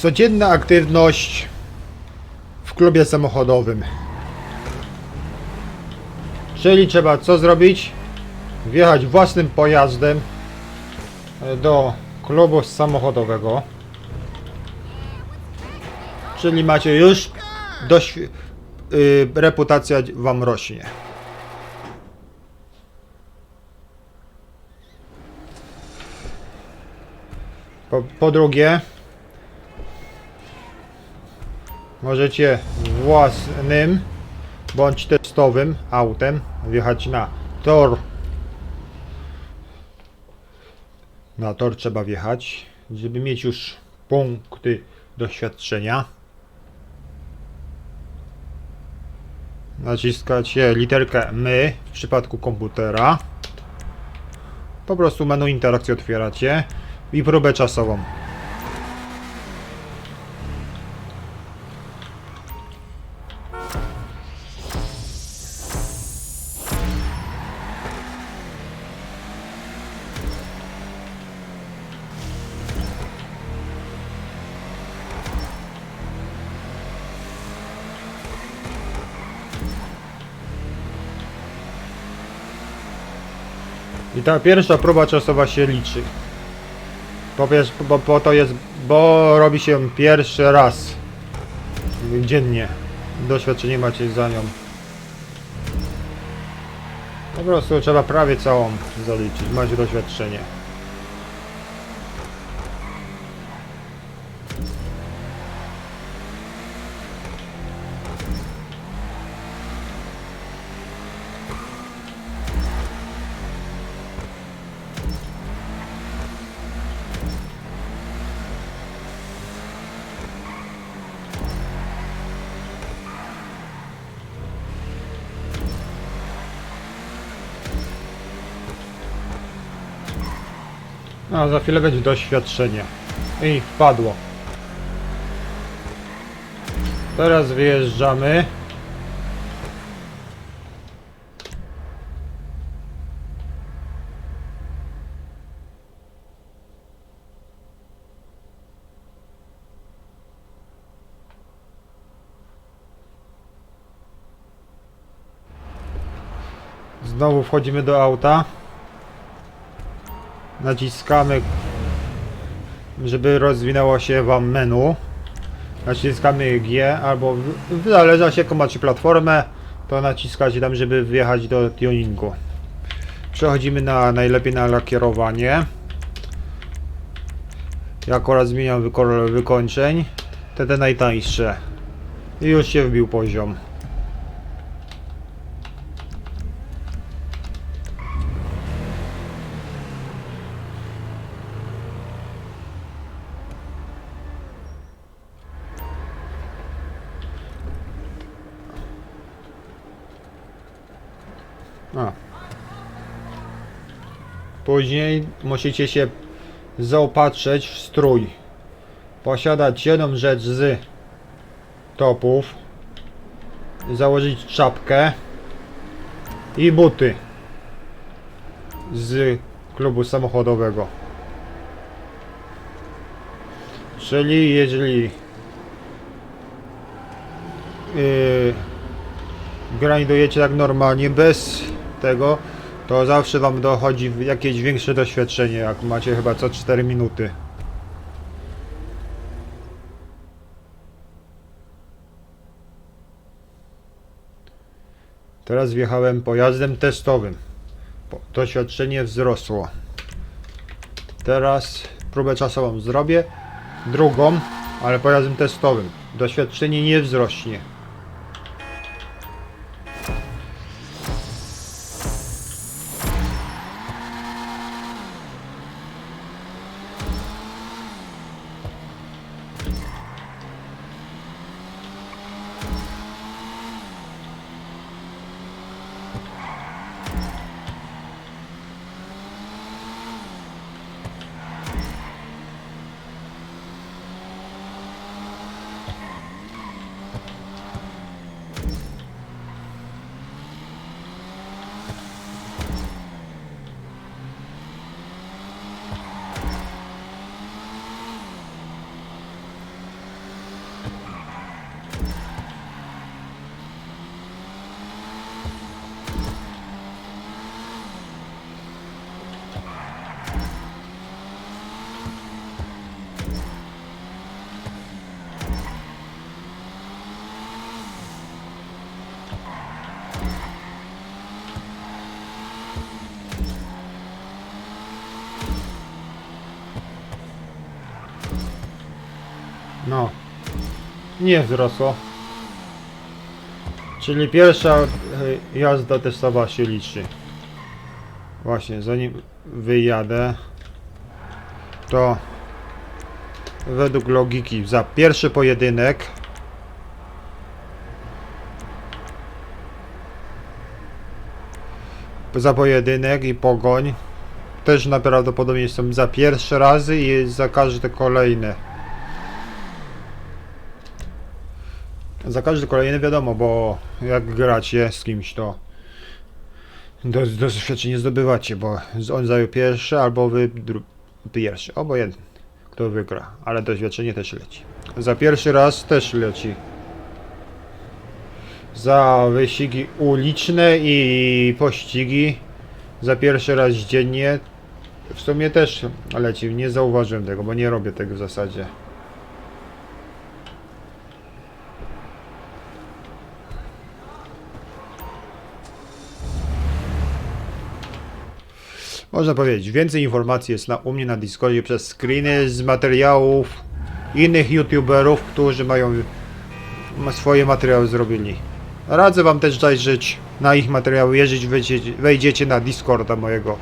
Codzienna aktywność w klubie samochodowym. Czyli trzeba co zrobić? Wjechać własnym pojazdem do klubu samochodowego. Czyli macie już dość yy, reputacja wam rośnie. Po, po drugie, możecie własnym bądź testowym autem wjechać na tor. Na tor trzeba wjechać, żeby mieć już punkty doświadczenia. Naciskacie literkę my w przypadku komputera. Po prostu menu interakcji otwieracie i próbę czasową. I ta pierwsza próba czasowa się liczy. Po, pier- bo, bo to jest, bo robi się pierwszy raz dziennie. Doświadczenie macie za nią. Po prostu trzeba prawie całą zaliczyć. Macie doświadczenie. A za chwilę będzie doświadczenie. I wpadło. Teraz wyjeżdżamy. Znowu wchodzimy do auta. Naciskamy, żeby rozwinęło się Wam menu. Naciskamy G albo w zależności jaką macie platformę, to naciskacie tam, żeby wjechać do tuningu. Przechodzimy na najlepiej na lakierowanie. Ja akurat zmieniam wyko- wykończeń. Te, te najtańsze. I już się wbił poziom. A. Później musicie się zaopatrzyć w strój. Posiadać jedną rzecz z topów. Założyć czapkę i buty z klubu samochodowego. Czyli jeżeli yy, grindujecie tak normalnie, bez tego, to zawsze wam dochodzi jakieś większe doświadczenie, jak macie chyba co 4 minuty. Teraz wjechałem pojazdem testowym. Doświadczenie wzrosło. Teraz próbę czasową zrobię. Drugą, ale pojazdem testowym. Doświadczenie nie wzrośnie. No. Nie wzrosło. Czyli pierwsza e, jazda testowa się liczy. Właśnie, zanim wyjadę, to według logiki za pierwszy pojedynek za pojedynek i pogoń też najprawdopodobniej są za pierwsze razy i za każde kolejne. Za każdy kolejny wiadomo, bo jak gracie z kimś to do, doświadczenie zdobywacie, bo on zajął pierwszy albo wy pierwszy, obojętnie kto wygra, ale doświadczenie też leci. Za pierwszy raz też leci. Za wyścigi uliczne i pościgi za pierwszy raz dziennie w sumie też leci. Nie zauważyłem tego, bo nie robię tego w zasadzie. Można powiedzieć, więcej informacji jest na, u mnie na Discordzie przez screeny z materiałów innych youtuberów, którzy mają ma swoje materiały zrobili. Radzę wam też zajrzeć na ich materiały, jeżeli wejdziecie, wejdziecie na Discorda mojego.